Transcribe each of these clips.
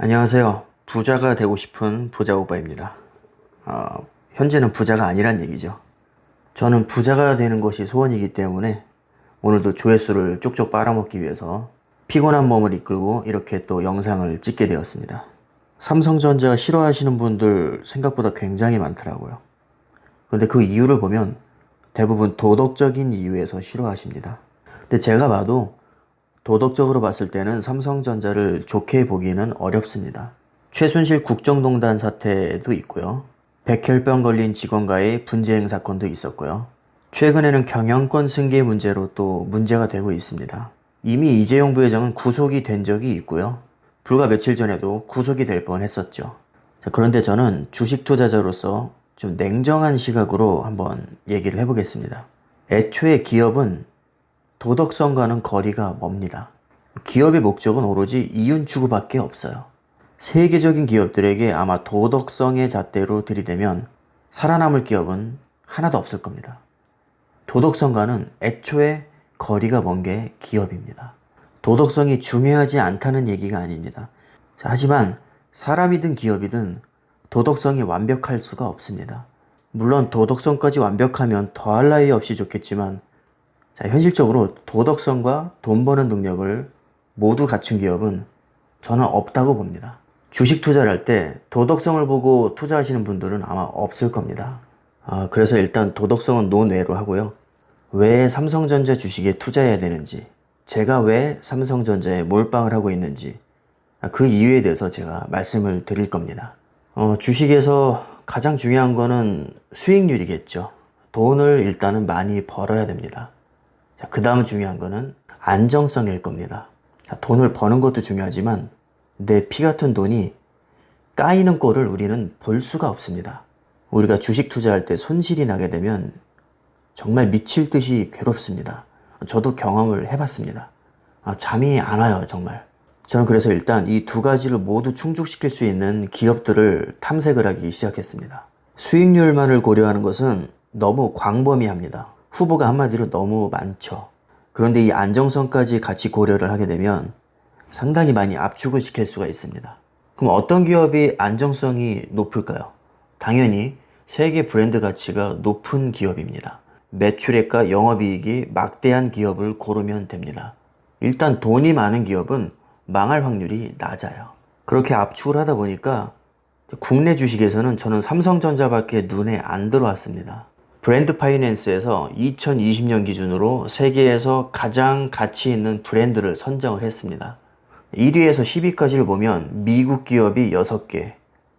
안녕하세요. 부자가 되고 싶은 부자 오빠입니다. 어, 현재는 부자가 아니란 얘기죠. 저는 부자가 되는 것이 소원이기 때문에 오늘도 조회수를 쪽쪽 빨아먹기 위해서 피곤한 몸을 이끌고 이렇게 또 영상을 찍게 되었습니다. 삼성전자 싫어하시는 분들 생각보다 굉장히 많더라고요. 근데 그 이유를 보면 대부분 도덕적인 이유에서 싫어하십니다. 근데 제가 봐도 도덕적으로 봤을 때는 삼성전자를 좋게 보기는 어렵습니다. 최순실 국정농단 사태도 있고요. 백혈병 걸린 직원과의 분쟁 사건도 있었고요. 최근에는 경영권 승계 문제로 또 문제가 되고 있습니다. 이미 이재용 부회장은 구속이 된 적이 있고요. 불과 며칠 전에도 구속이 될 뻔 했었죠. 자, 그런데 저는 주식 투자자로서 좀 냉정한 시각으로 한번 얘기를 해보겠습니다. 애초에 기업은 도덕성과는 거리가 멉니다. 기업의 목적은 오로지 이윤 추구밖에 없어요. 세계적인 기업들에게 아마 도덕성의 잣대로 들이대면 살아남을 기업은 하나도 없을 겁니다. 도덕성과는 애초에 거리가 먼 게 기업입니다. 도덕성이 중요하지 않다는 얘기가 아닙니다. 자, 하지만 사람이든 기업이든 도덕성이 완벽할 수가 없습니다. 물론 도덕성까지 완벽하면 더할 나위 없이 좋겠지만 자, 현실적으로 도덕성과 돈 버는 능력을 모두 갖춘 기업은 저는 없다고 봅니다. 주식 투자를 할 때 도덕성을 보고 투자하시는 분들은 아마 없을 겁니다. 아, 그래서 일단 도덕성은 논외로 하고요. 왜 삼성전자 주식에 투자해야 되는지, 제가 왜 삼성전자에 몰빵을 하고 있는지, 아, 그 이유에 대해서 제가 말씀을 드릴 겁니다. 어, 주식에서 가장 중요한 거는 수익률이겠죠. 돈을 일단은 많이 벌어야 됩니다. 자, 그 다음 중요한 거는 안정성일 겁니다. 자, 돈을 버는 것도 중요하지만 내 피 같은 돈이 까이는 꼴을 우리는 볼 수가 없습니다. 우리가 주식 투자할 때 손실이 나게 되면 정말 미칠 듯이 괴롭습니다. 저도 경험을 해봤습니다. 아, 잠이 안 와요, 정말. 저는 그래서 일단 이 두 가지를 모두 충족시킬 수 있는 기업들을 탐색을 하기 시작했습니다. 수익률만을 고려하는 것은 너무 광범위합니다. 후보가 한마디로 너무 많죠. 그런데 이 안정성까지 같이 고려를 하게 되면 상당히 많이 압축을 시킬 수가 있습니다. 그럼 어떤 기업이 안정성이 높을까요? 당연히 세계 브랜드 가치가 높은 기업입니다. 매출액과 영업이익이 막대한 기업을 고르면 됩니다. 일단 돈이 많은 기업은 망할 확률이 낮아요. 그렇게 압축을 하다 보니까 국내 주식에서는 저는 삼성전자밖에 눈에 안 들어왔습니다. 브랜드 파이낸스에서 2020년 기준으로 세계에서 가장 가치 있는 브랜드를 선정을 했습니다. 1위에서 10위까지를 보면 미국 기업이 6개,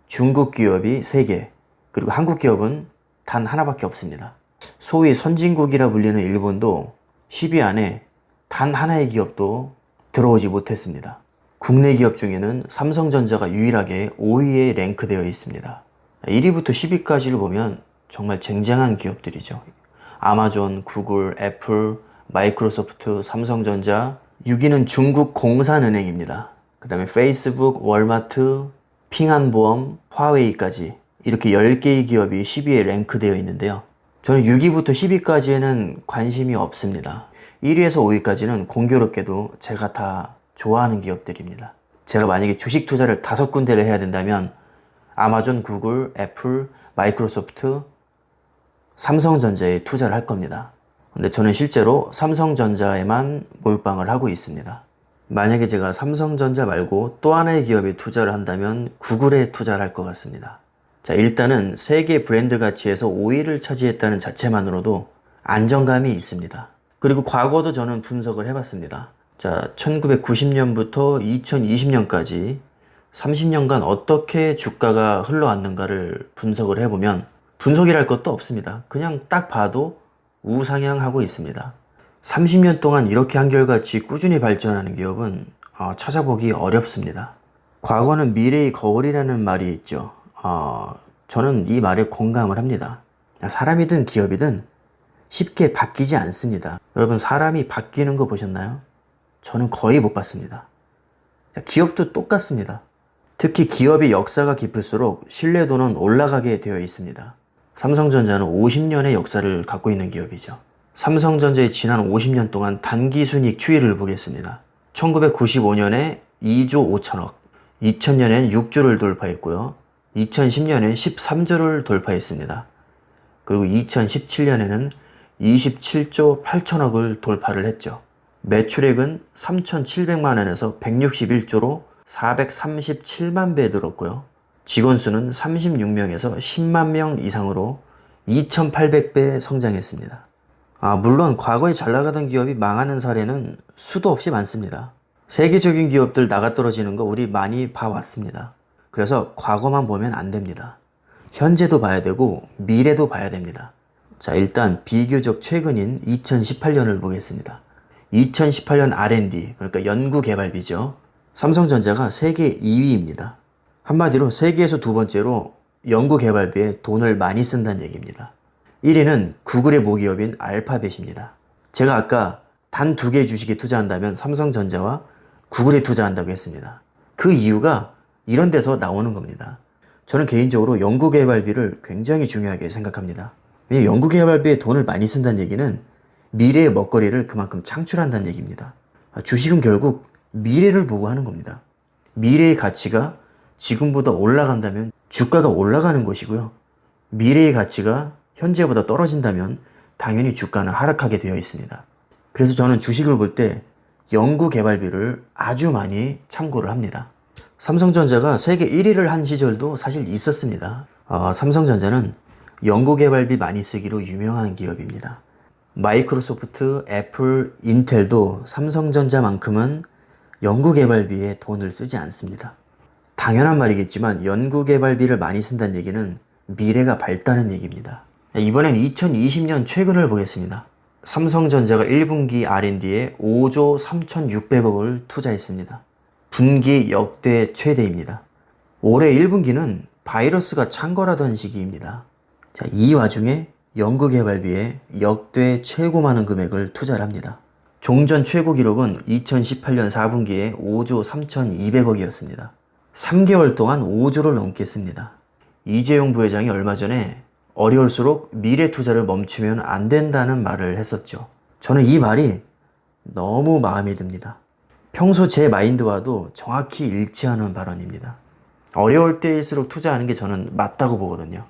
중국 기업이 3개, 그리고 한국 기업은 단 하나밖에 없습니다. 소위 선진국이라 불리는 일본도 10위 안에 단 하나의 기업도 들어오지 못했습니다. 국내 기업 중에는 삼성전자가 유일하게 5위에 랭크되어 있습니다. 1위부터 10위까지를 보면 정말 쟁쟁한 기업들이죠. 아마존, 구글, 애플, 마이크로소프트, 삼성전자, 6위는 중국 공산은행입니다. 그 다음에 페이스북, 월마트, 핑한보험, 화웨이까지 이렇게 10개의 기업이 10위에 랭크되어 있는데요. 저는 6위부터 10위까지에는 관심이 없습니다. 1위에서 5위까지는 공교롭게도 제가 다 좋아하는 기업들입니다. 제가 만약에 주식 투자를 다섯 군데를 해야 된다면 아마존, 구글, 애플, 마이크로소프트, 삼성전자에 투자를 할 겁니다. 근데 저는 실제로 삼성전자에만 몰빵을 하고 있습니다. 만약에 제가 삼성전자 말고 또 하나의 기업에 투자를 한다면 구글에 투자를 할 것 같습니다. 자, 일단은 세계 브랜드 가치에서 5위를 차지했다는 자체만으로도 안정감이 있습니다. 그리고 과거도 저는 분석을 해봤습니다. 자, 1990년부터 2020년까지 30년간 어떻게 주가가 흘러왔는가를 분석을 해보면 분석이랄 것도 없습니다. 그냥 딱 봐도 우상향하고 있습니다. 30년 동안 이렇게 한결같이 꾸준히 발전하는 기업은 어, 찾아보기 어렵습니다. 과거는 미래의 거울이라는 말이 있죠. 어, 저는 이 말에 공감을 합니다. 사람이든 기업이든 쉽게 바뀌지 않습니다. 여러분, 사람이 바뀌는 거 보셨나요? 저는 거의 못 봤습니다. 기업도 똑같습니다. 특히 기업의 역사가 깊을수록 신뢰도는 올라가게 되어 있습니다. 삼성전자는 50년의 역사를 갖고 있는 기업이죠. 삼성전자의 지난 50년 동안 단기 순익 추이를 보겠습니다. 1995년에 2조 5천억, 2000년엔 6조를 돌파했고요. 2010년에 13조를 돌파했습니다. 그리고 2017년에는 27조 8천억을 돌파를 했죠. 매출액은 3,700만 원에서 161조로 437만 배 늘었고요. 직원 수는 36명에서 10만 명 이상으로 2,800배 성장했습니다. 아, 물론 과거에 잘 나가던 기업이 망하는 사례는 수도 없이 많습니다. 세계적인 기업들 나가 떨어지는 거 우리 많이 봐왔습니다. 그래서 과거만 보면 안 됩니다. 현재도 봐야 되고 미래도 봐야 됩니다. 자, 일단 비교적 최근인 2018년을 보겠습니다. 2018년 R&D, 그러니까 연구개발비죠. 삼성전자가 세계 2위입니다. 한마디로 세계에서 두 번째로 연구개발비에 돈을 많이 쓴다는 얘기입니다. 1위는 구글의 모기업인 알파벳입니다. 제가 아까 단 두 개의 주식에 투자한다면 삼성전자와 구글에 투자한다고 했습니다. 그 이유가 이런 데서 나오는 겁니다. 저는 개인적으로 연구개발비를 굉장히 중요하게 생각합니다. 왜냐 연구개발비에 돈을 많이 쓴다는 얘기는 미래의 먹거리를 그만큼 창출한다는 얘기입니다. 주식은 결국 미래를 보고 하는 겁니다. 미래의 가치가 지금보다 올라간다면 주가가 올라가는 것이고요. 미래의 가치가 현재보다 떨어진다면 당연히 주가는 하락하게 되어 있습니다. 그래서 저는 주식을 볼 때 연구 개발비를 아주 많이 참고를 합니다. 삼성전자가 세계 1위를 한 시절도 사실 있었습니다. 어, 삼성전자는 연구 개발비 많이 쓰기로 유명한 기업입니다. 마이크로소프트, 애플, 인텔도 삼성전자만큼은 연구 개발비에 돈을 쓰지 않습니다. 당연한 말이겠지만 연구개발비를 많이 쓴다는 얘기는 미래가 밝다는 얘기입니다. 이번엔 2020년 최근을 보겠습니다. 삼성전자가 1분기 R&D에 5조 3,600억을 투자했습니다. 분기 역대 최대입니다. 올해 1분기는 바이러스가 창궐하던 시기입니다. 자, 이 와중에 연구개발비에 역대 최고 많은 금액을 투자를 합니다. 종전 최고 기록은 2018년 4분기에 5조 3,200억이었습니다. 3개월 동안 5조를 넘겠습니다. 이재용 부회장이 얼마 전에 어려울수록 미래 투자를 멈추면 안 된다는 말을 했었죠. 저는 이 말이 너무 마음에 듭니다. 평소 제 마인드와도 정확히 일치하는 발언입니다. 어려울 때일수록 투자하는 게 저는 맞다고 보거든요.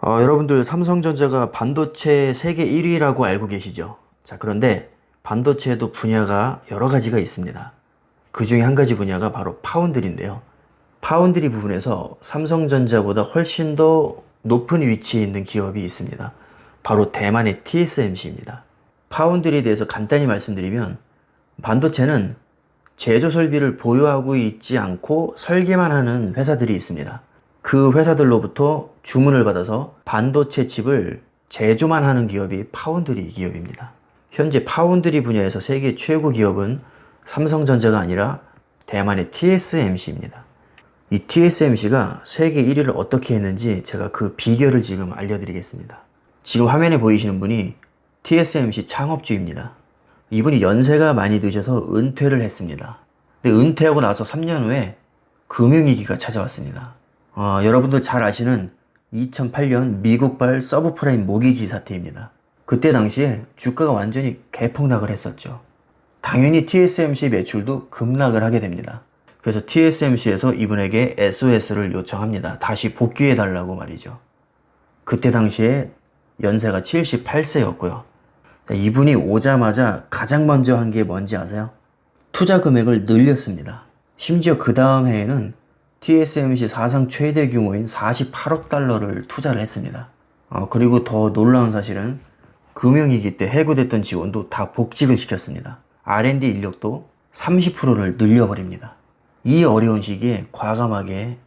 어, 여러분들 삼성전자가 반도체 세계 1위라고 알고 계시죠? 자, 그런데 반도체에도 분야가 여러 가지가 있습니다. 그 중에 한 가지 분야가 바로 파운드리인데요. 파운드리 부분에서 삼성전자보다 훨씬 더 높은 위치에 있는 기업이 있습니다. 바로 대만의 TSMC입니다. 파운드리에 대해서 간단히 말씀드리면 반도체는 제조 설비를 보유하고 있지 않고 설계만 하는 회사들이 있습니다. 그 회사들로부터 주문을 받아서 반도체 칩을 제조만 하는 기업이 파운드리 기업입니다. 현재 파운드리 분야에서 세계 최고 기업은 삼성전자가 아니라 대만의 TSMC입니다. 이 TSMC가 세계 1위를 어떻게 했는지 제가 그 비결을 지금 알려드리겠습니다. 지금 화면에 보이시는 분이 TSMC 창업주입니다. 이분이 연세가 많이 드셔서 은퇴를 했습니다. 근데 은퇴하고 나서 3년 후에 금융위기가 찾아왔습니다. 어, 여러분도 잘 아시는 2008년 미국발 서브프라임 모기지 사태입니다. 그때 당시에 주가가 완전히 개폭락을 했었죠. 당연히 TSMC 매출도 급락을 하게 됩니다. 그래서 TSMC에서 이분에게 SOS를 요청합니다. 다시 복귀해 달라고 말이죠. 그때 당시에 연세가 78세였고요. 이분이 오자마자 가장 먼저 한 게 뭔지 아세요? 투자 금액을 늘렸습니다. 심지어 그 다음 해에는 TSMC 사상 최대 규모인 48억 달러를 투자를 했습니다. 어, 그리고 더 놀라운 사실은 금융위기 때 해고됐던 직원도 다 복직을 시켰습니다. R&D 인력도 30%를 늘려버립니다. 이 어려운 시기에 과감하게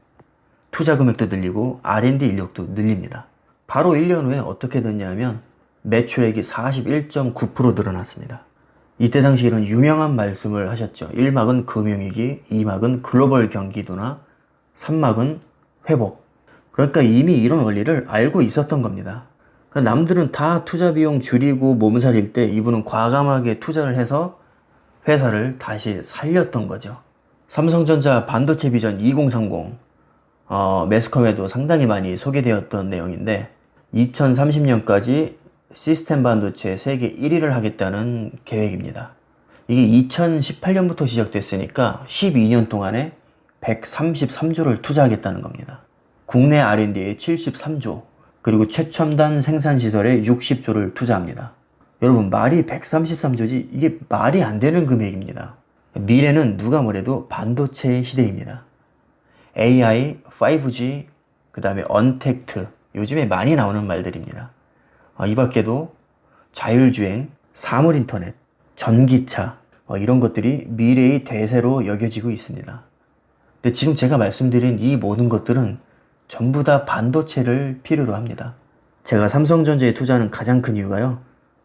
투자 금액도 늘리고 R&D 인력도 늘립니다. 바로 1년 후에 어떻게 됐냐면 매출액이 41.9% 늘어났습니다. 이때 당시 이런 유명한 말씀을 하셨죠. 1막은 금융위기, 2막은 글로벌 경기도나 3막은 회복. 그러니까 이미 이런 원리를 알고 있었던 겁니다. 그러니까 남들은 다 투자 비용 줄이고 몸살일 때 이분은 과감하게 투자를 해서 회사를 다시 살렸던 거죠. 삼성전자 반도체 비전 2030 어, 매스컴에도 상당히 많이 소개되었던 내용인데 2030년까지 시스템 반도체 세계 1위를 하겠다는 계획입니다. 이게 2018년부터 시작됐으니까 12년 동안에 133조를 투자하겠다는 겁니다. 국내 R&D에 73조, 그리고 최첨단 생산 시설에 60조를 투자합니다. 여러분, 말이 133조지 이게 말이 안 되는 금액입니다. 미래는 누가 뭐래도 반도체의 시대입니다. AI, 5G, 그 다음에 언택트, 요즘에 많이 나오는 말들입니다. 아, 이 밖에도 자율주행, 사물인터넷, 전기차, 어, 이런 것들이 미래의 대세로 여겨지고 있습니다. 근데 지금 제가 말씀드린 이 모든 것들은 전부 다 반도체를 필요로 합니다. 제가 삼성전자에 투자하는 가장 큰 이유가요.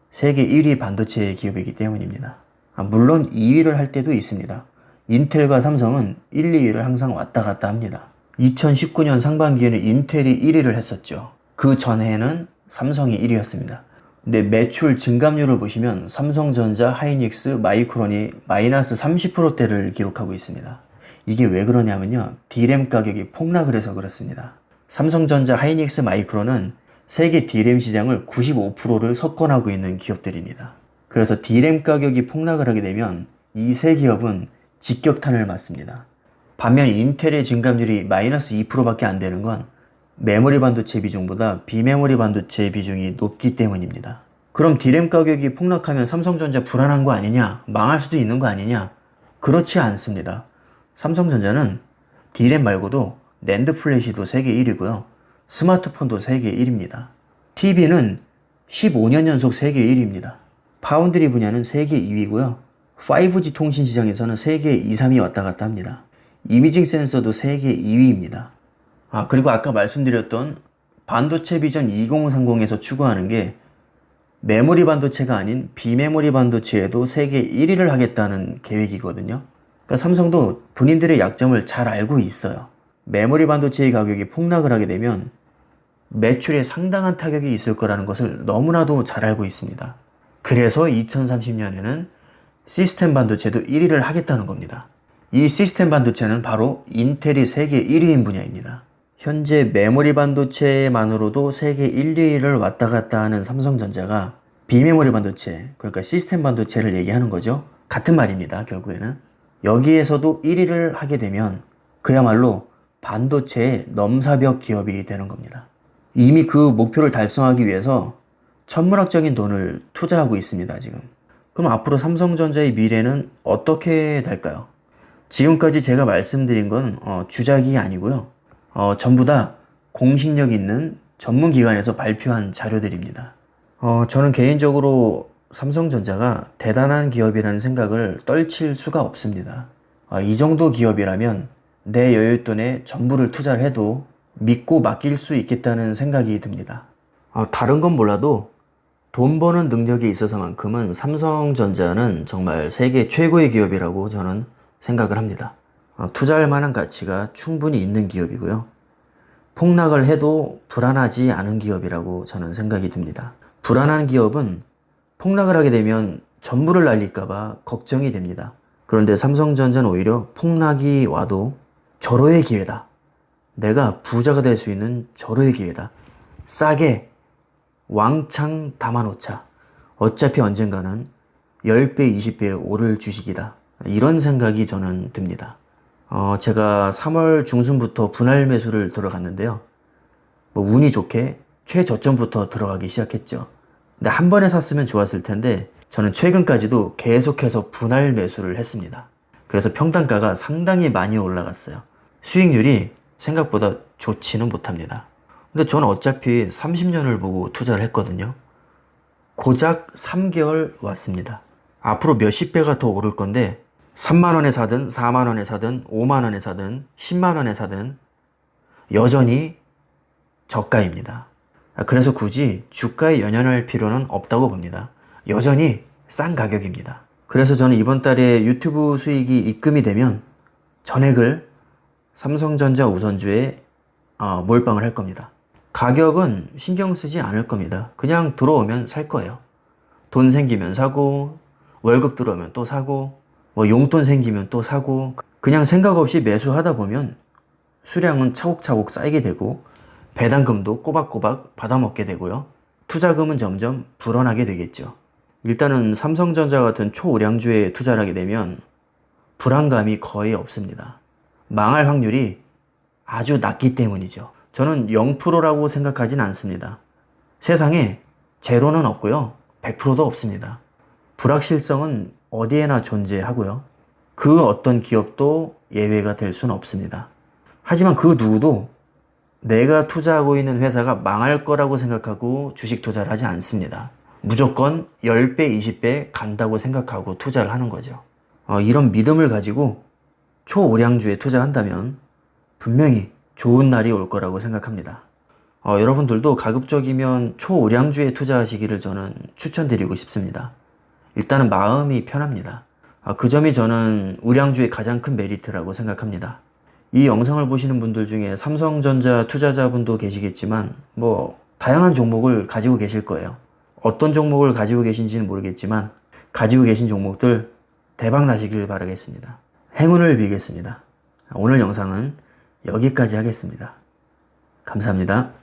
세계 1위 반도체 기업이기 때문입니다. 아, 물론 2위를 할 때도 있습니다. 인텔과 삼성은 1, 2위를 항상 왔다 갔다 합니다. 2019년 상반기에는 인텔이 1위를 했었죠. 그 전해에는 삼성이 1위였습니다. 근데 매출 증감률을 보시면 삼성전자, 하이닉스, 마이크론이 마이너스 30%대를 기록하고 있습니다. 이게 왜 그러냐면요. D램 가격이 폭락을 해서 그렇습니다. 삼성전자, 하이닉스, 마이크론은 세계 D램 시장을 95%를 석권하고 있는 기업들입니다. 그래서 D램 가격이 폭락을 하게 되면 이 세 기업은 직격탄을 맞습니다. 반면 인텔의 증감률이 마이너스 2%밖에 안 되는 건 메모리 반도체 비중보다 비메모리 반도체 비중이 높기 때문입니다. 그럼 D램 가격이 폭락하면 삼성전자 불안한 거 아니냐? 망할 수도 있는 거 아니냐? 그렇지 않습니다. 삼성전자는 D램 말고도 낸드 플래시도 세계 1위고요. 스마트폰도 세계 1위입니다. TV는 15년 연속 세계 1위입니다. 파운드리 분야는 세계 2위고요. 5G 통신 시장에서는 세계 2, 3위 왔다 갔다 합니다. 이미징 센서도 세계 2위입니다. 아, 그리고 아까 말씀드렸던 반도체 비전 2030에서 추구하는 게 메모리 반도체가 아닌 비메모리 반도체에도 세계 1위를 하겠다는 계획이거든요. 그러니까 삼성도 본인들의 약점을 잘 알고 있어요. 메모리 반도체의 가격이 폭락을 하게 되면 매출에 상당한 타격이 있을 거라는 것을 너무나도 잘 알고 있습니다. 그래서 2030년에는 시스템 반도체도 1위를 하겠다는 겁니다. 이 시스템 반도체는 바로 인텔이 세계 1위인 분야입니다. 현재 메모리 반도체만으로도 세계 1, 2위를 왔다 갔다 하는 삼성전자가 비메모리 반도체, 그러니까 시스템 반도체를 얘기하는 거죠. 같은 말입니다, 결국에는. 여기에서도 1위를 하게 되면 그야말로 반도체의 넘사벽 기업이 되는 겁니다. 이미 그 목표를 달성하기 위해서 천문학적인 돈을 투자하고 있습니다, 지금. 그럼 앞으로 삼성전자의 미래는 어떻게 될까요? 지금까지 제가 말씀드린 건 어, 주작이 아니고요. 어, 전부 다 공신력 있는 전문 기관에서 발표한 자료들입니다. 어, 저는 개인적으로 삼성전자가 대단한 기업이라는 생각을 떨칠 수가 없습니다. 어, 이 정도 기업이라면 내 여윳돈에 전부를 투자를 해도 믿고 맡길 수 있겠다는 생각이 듭니다. 어, 다른 건 몰라도 돈 버는 능력에 있어서만큼은 삼성전자는 정말 세계 최고의 기업이라고 저는 생각을 합니다. 어, 투자할 만한 가치가 충분히 있는 기업이고요. 폭락을 해도 불안하지 않은 기업이라고 저는 생각이 듭니다. 불안한 기업은 폭락을 하게 되면 전부를 날릴까봐 걱정이 됩니다. 그런데 삼성전자는 오히려 폭락이 와도 절호의 기회다. 내가 부자가 될 수 있는 절호의 기회다. 싸게 왕창 담아놓자. 어차피 언젠가는 10배, 20배 오를 주식이다. 이런 생각이 저는 듭니다. 어, 제가 3월 중순부터 분할 매수를 들어갔는데요. 뭐 운이 좋게 최저점부터 들어가기 시작했죠. 근데 한 번에 샀으면 좋았을 텐데 저는 최근까지도 계속해서 분할 매수를 했습니다. 그래서 평단가가 상당히 많이 올라갔어요. 수익률이 생각보다 좋지는 못합니다. 근데 저는 어차피 30년을 보고 투자를 했거든요. 고작 3개월 왔습니다. 앞으로 몇십 배가 더 오를 건데 3만 원에 사든 4만 원에 사든 5만 원에 사든 10만 원에 사든 여전히 저가입니다. 그래서 굳이 주가에 연연할 필요는 없다고 봅니다. 여전히 싼 가격입니다. 그래서 저는 이번 달에 유튜브 수익이 입금이 되면 전액을 삼성전자 우선주에 어, 몰빵을 할 겁니다. 가격은 신경 쓰지 않을 겁니다. 그냥 들어오면 살 거예요. 돈 생기면 사고, 월급 들어오면 또 사고, 뭐 용돈 생기면 또 사고, 그냥 생각 없이 매수하다 보면 수량은 차곡차곡 쌓이게 되고, 배당금도 꼬박꼬박 받아먹게 되고요. 투자금은 점점 불어나게 되겠죠. 일단은 삼성전자 같은 초우량주에 투자를 하게 되면 불안감이 거의 없습니다. 망할 확률이 아주 낮기 때문이죠. 저는 0%라고 생각하진 않습니다. 세상에 제로는 없고요. 100%도 없습니다. 불확실성은 어디에나 존재하고요. 그 어떤 기업도 예외가 될 수는 없습니다. 하지만 그 누구도 내가 투자하고 있는 회사가 망할 거라고 생각하고 주식 투자를 하지 않습니다. 무조건 10배, 20배 간다고 생각하고 투자를 하는 거죠. 어, 이런 믿음을 가지고 초오량주에 투자한다면 분명히 좋은 날이 올 거라고 생각합니다. 어, 여러분들도 가급적이면 초오량주에 투자하시기를 저는 추천드리고 싶습니다. 일단은 마음이 편합니다. 아, 그 점이 저는 우량주의 가장 큰 메리트라고 생각합니다. 이 영상을 보시는 분들 중에 삼성전자 투자자분도 계시겠지만 뭐 다양한 종목을 가지고 계실 거예요. 어떤 종목을 가지고 계신지는 모르겠지만 가지고 계신 종목들 대박 나시길 바라겠습니다. 행운을 빌겠습니다. 오늘 영상은 여기까지 하겠습니다. 감사합니다.